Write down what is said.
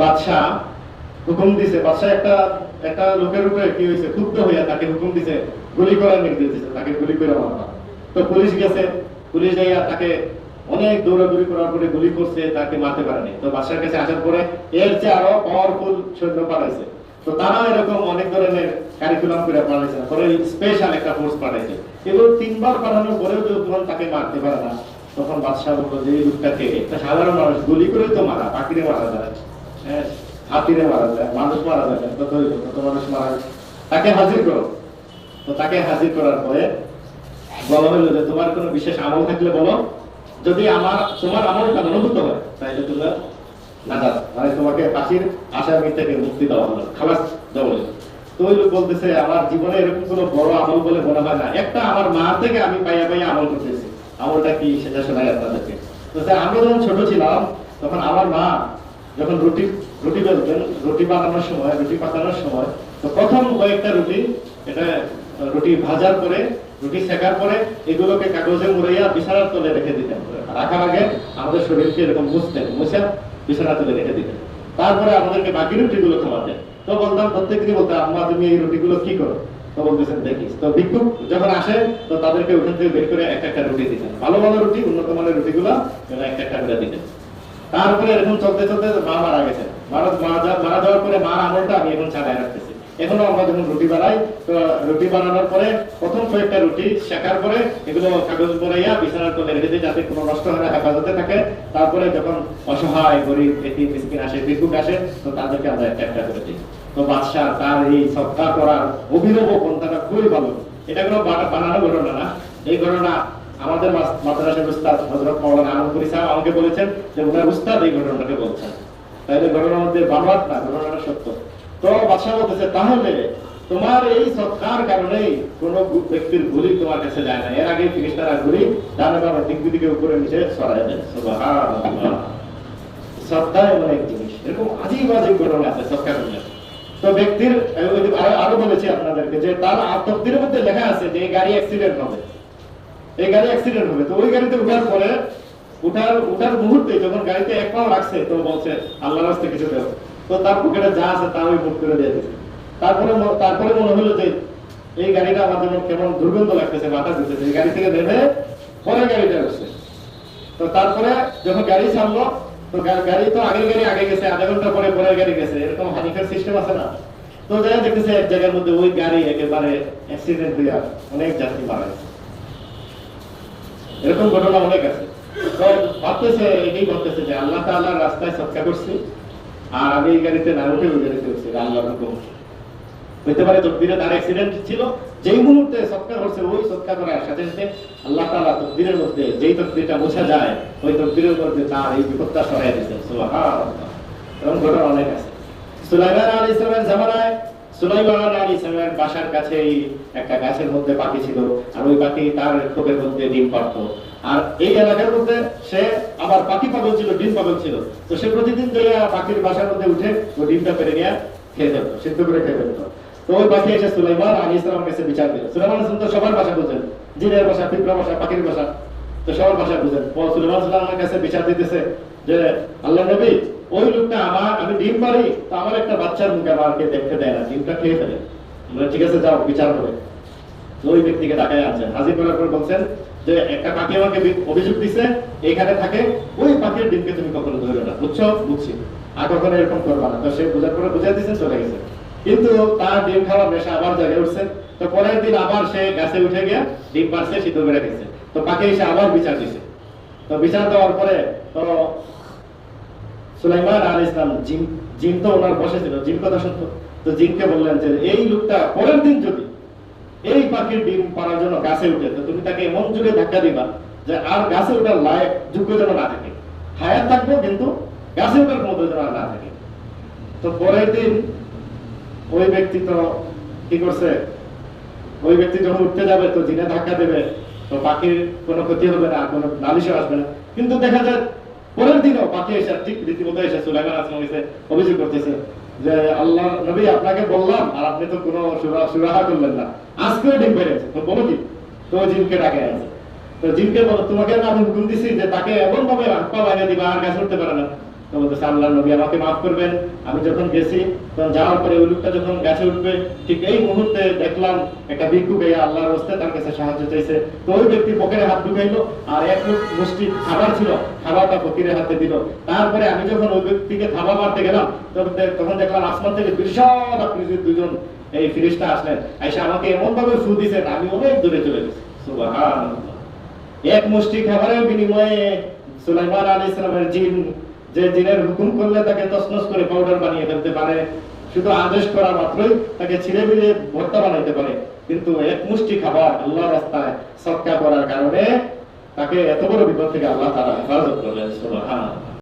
বাদশাহ হুকুম দিছে। বাদশাহ একটা একটা লোকের কি হয়েছে ক্ষুব্ধ হইয়া তাকে হুকুম দিছে, গুলি করার নির্দেশ তাকে গুলি করে মারবা। তো পুলিশ গেছে, পুলিশ যাইয়া তাকে অনেক দৌড়াদৌড়ি করার পরে গুলি করছে, তাকে মারতে পারেনি। তো বাদশার কাছে আসার পরে এর আরও পাওয়ারফুল সৈন্য পাঠাইছে। তো তারাও এরকম অনেক ধরনের কারিকুলাম করে পাঠাইছে পরে স্পেশাল একটা ফোর্স পাঠাইছে। এগুলো তিনবার পাঠানোর পরেও তাকে মারতে পারে না। তখন বাদশাহ বলল, যে লোকটাকে একটা সাধারণ মানুষ গুলি করে তো মারা পাখিরে মারা যায়। হাতিরে মারা যায়, মানুষ মারা মানুষ মারা তাকে হাজির করো। তো তাকে হাজির করার পরে বলা যে, তোমার কোনো বিশেষ আমল থাকলে বলো। যদি আমার, তোমার আমলটা অনুভূত হয় তোমরা মানে তোমাকে থেকে মুক্তি দেওয়া হলো। খালাস দেওয়া তো ওই বলতেছে, আমার জীবনে এরকম কোনো বড় আমল বলে মনে হয় না। একটা আমার মা থেকে আমি পাইয়া পাইয়া আমল করতেছি। আমলটা কি সেটা শোনাই আপনাদেরকে? তো আমরা যখন ছোট ছিলাম, তখন আমার মা যখন রুটি রুটি বেলতেন রুটি বানানোর সময়, রুটি পাকানোর সময়, তো প্রথম কয়েকটা রুটি, এটা, রুটি ভাজার পরে, রুটি সেকার পরে, এগুলোকে কাগজে মুড়াইয়া বিছানার তলে রেখে দিতেন। রাখার আগে আমাদের শরীরকে এরকম মুছতেন, মুছে বিছানার তলে রেখে দিতেন। তারপরে আমাদেরকে বাকি রুটিগুলো খাওয়াতেন। তো বলতাম, প্রত্যেকদিনই বলতাম আম্মা, তুমি এই রুটিগুলো কি করো? তো বলতেছেন দেখিস তো ভিক্ষুক যখন আসে, তো তাদেরকে ওখান থেকে বের করে একটা একটা রুটি দিতেন। ভালো ভালো রুটি, উন্নত মানের রুটিগুলো একটা একটা করে দিতেন। তারপরে এরকম চলতে চলতে মা মারা গেছে। মারা মারা যাওয়ার পরে মার আমলটা আমি এখন ছাড়াই রাখতেছি। এখনও আমরা যখন রুটি বানাই, তো রুটি বানানোর পরে প্রথম কয়েকটা রুটি শেখার পরে এগুলো কাগজ পরাইয়া বিছানার তলে রেখে দিই যাতে কোনো নষ্ট হয় না, হেফাজতে থাকে। তারপরে যখন অসহায়, গরিব, এটি মিসকিন আসে ভিক্ষুক আসে, তো তাদেরকে আমরা একটা একটা করে দিই। তো বাদশাহ তার এই সৎকার করার অভিনব পন্থাটা খুবই ভালো। এটা কোনো বানানো ঘটনা না। এই ঘটনা আমাদের মাদ্রাসার উস্তাদ হযরত মাওলানা আনন্দপুরি সাহেব আমাকে বলেছেন যে ওনার উস্তাদ এই ঘটনাটাকে বলছেন। তাহলে ঘটনার মধ্যে বানোয়াট না, ঘটনাটা সত্য। তো বাদশাহ বলতেছে, তাহলে তোমার এই সৎকার কারণেই কোন ব্যক্তির গুলি তোমার কাছে যায় না। এর আগে ফিরিস্তারা গুলি ডানে বাবা দিক দিকে উপরে নিচে সরাই দেয়। শ্রদ্ধা এমন এক জিনিস। এরকম আজিব আজিব ঘটনা আছে সৎকার তো ব্যক্তির আরও বলেছি আপনাদেরকে যে তার আত্মক্তির মধ্যে লেখা আছে যে গাড়ি অ্যাক্সিডেন্ট হবে। এই গাড়ি অ্যাক্সিডেন্ট হবে। তো ওই গাড়িতে উঠার পরে উঠার উঠার মুহূর্তে যখন গাড়িতে এক পাও রাখছে, তো বলছে রাস্তে কিছু তো তার পকেটে যা আছে তা ওই মুখ করে দিয়ে দিচ্ছে। তারপরে তারপরে মনে হলো যে, এই গাড়িটা আমার যেমন কেমন দুর্গন্ধ লাগতেছে মাথা দিতেছে। এই গাড়ি থেকে নেমে পরে গাড়িটা আসছে। তো তারপরে যখন গাড়ি ছাড়লো, তো গাড়ি তো আগের গাড়ি আগে গেছে, আধা ঘণ্টা পরে পরের গাড়ি গেছে। এরকম হানিকার সিস্টেম আছে না? তো যাই দেখতেছে এক জায়গার মধ্যে ওই গাড়ি একেবারে অ্যাক্সিডেন্ট হইয়া অনেক যাত্রী মারা গেছে। এরকম ঘটনা অনেক আছে। তো ভাবতেছে, এটাই ভাবতেছে যে আল্লাহ তাআলার রাস্তায় সৎকা আর আমি এই গাড়িতে না উঠে ওই গাড়িতে হইতে পারে তকদিরে তার অ্যাক্সিডেন্ট ছিল, যেই মুহূর্তে সৎকার করছে, ওই সৎকার করার সাথে সাথে আল্লাহ তাআলা তকদিরের মধ্যে যেই তকদিরটা বোঝা যায়, ওই তকদিরের মধ্যে তার এই বিপদটা সরাই দিয়েছেন। এরকম ঘটনা অনেক আছে। সুলাইমান আলাইহিস সালামের জামানায় বাসার কাছেই একটা গাছের মধ্যে পাখি ছিল, আর ওই পাখি তার মধ্যে ডিম পারতো আর এই এলাকার মধ্যে সে আবার পাখি পাগল ছিল, ডিম পাগল ছিল। তো সে প্রতিদিন পাখির বাসার মধ্যে উঠে ডিমটা পেরে নিয়ে খেয়ে সিদ্ধ করে খেয়ে তো ওই পাখি এসে সুলাইমান সালামের কাছে বিচার দিল। সুলাইমান আলাইহিস সালাম তো সবার ভাষা বুঝেন, জিনের ভাষা পিঁপড়া ভাষা, পাখির ভাষা, তো সবার ভাষা বুঝেন। সুলাইমান সালামের কাছে বিচার দিতেছে যে, আল্লাহ নবী, ওই লোকটা আমার, আমি পারি তো আমার একটা বাচ্চার মুখে আমাকে দেখতে দেয় না ডিমটা খেয়ে ফেলে। বলে, ঠিক আছে যাও বিচার করে। তো ওই ব্যক্তিকে ডাকায় আনছেন। হাজির করার পর বলছেন যে একটা পাখি আমাকে অভিযোগ দিছে এইখানে থাকে ওই পাখির ডিমকে তুমি কখনো ধরে না। বুঝছ? বুঝছি। আর কখনো এরকম করবা না। তো সে বোঝার পরে বুঝাই দিয়েছেন চলে গেছে। কিন্তু তার ডিম খাওয়ার নেশা আবার জাগে উঠছে। তো পরের দিন আবার সে গাছে উঠে গিয়ে ডিম পারছে শীতল বেড়ে গেছে তো পাখি এসে আবার বিচার দিছে। তো বিচার দেওয়ার পরে তো সুলাইমান আল ইসলাম জিন জিন তো ওনার বসে ছিল জিন কথা সত্য। তো জিনকে বললেন যে, এই লোকটা পরের দিন যদি এই পাখির ডিম পাড়ার জন্য গাছে উঠে, তো তুমি তাকে এমন ধাক্কা দিবা যে আর গাছে ওঠার লায়ক যোগ্য যেন না থাকে। হায়াত কিন্তু গাছে ওঠার ক্ষমতা যেন না থাকে। তো পরের দিন ওই ব্যক্তি তো কি করছে? ওই ব্যক্তি যখন উঠতে যাবে, তো জিনে ধাক্কা দেবে, তো পাখির কোনো ক্ষতি হবে না কোনো নালিশও আসবে না। কিন্তু দেখা যায় পরের দিনও বাকি এসে ঠিক রীতিমতো এসে সুলাইমান আসলাম এসে অভিযোগ করতেছে যে, আল্লাহ নবী, আপনাকে বললাম আর আপনি তো কোনো সুরা- সুরাহা করলেন না। আজকে ডিম পেরেছে তো বলো কি? তো জিনকে ডাকে আছে। তো জিনকে বলো, তোমাকে আমি হুকুম দিছি যে তাকে এমন ভাবে হাত বাইরে দিবা, আর গাছ উঠতে পারে না। তো বলতেছে আল্লাহ নবী আমাকে মাফ করবেন। আমি যখন গেছি, তখন যাওয়ার পরে ওই লোকটা যখন গাছে উঠবে, ঠিক এই মুহূর্তে দেখলাম একটা ভিক্ষুক এই আল্লাহর হস্তে তার কাছে সাহায্য চাইছে। তো ওই ব্যক্তি পকেটে হাত ঢুকাইলো আর এক মুঠ মুষ্টি খাবার ছিল, খাবারটা ফকিরের হাতে দিল। তারপরে আমি যখন ওই ব্যক্তিকে থাবা মারতে গেলাম, তখন দেখলাম আসমান থেকে বিশাল আকৃতির দুজন এই ফিরিস্তা আসলেন। আইসা আমাকে এমন ভাবে ফু দিছেন, আমি অনেক দূরে চলে গেছি। এক মুষ্টি খাবারের বিনিময়ে সুলাইমান আলী ইসলামের জিন যে জিনের হুকুম করলে তাকে তসনস করে পাউডার বানিয়ে ফেলতে পারে, শুধু আদেশ করা মাত্রই তাকে ছিঁড়ে বিড়ে ভর্তা বানাইতে পারে। কিন্তু এক মুষ্টি খাবার আল্লাহ রাস্তায় সৎকা করার কারণে তাকে এত বড় বিপদ থেকে আল্লাহ তারা হেফাজত করলেন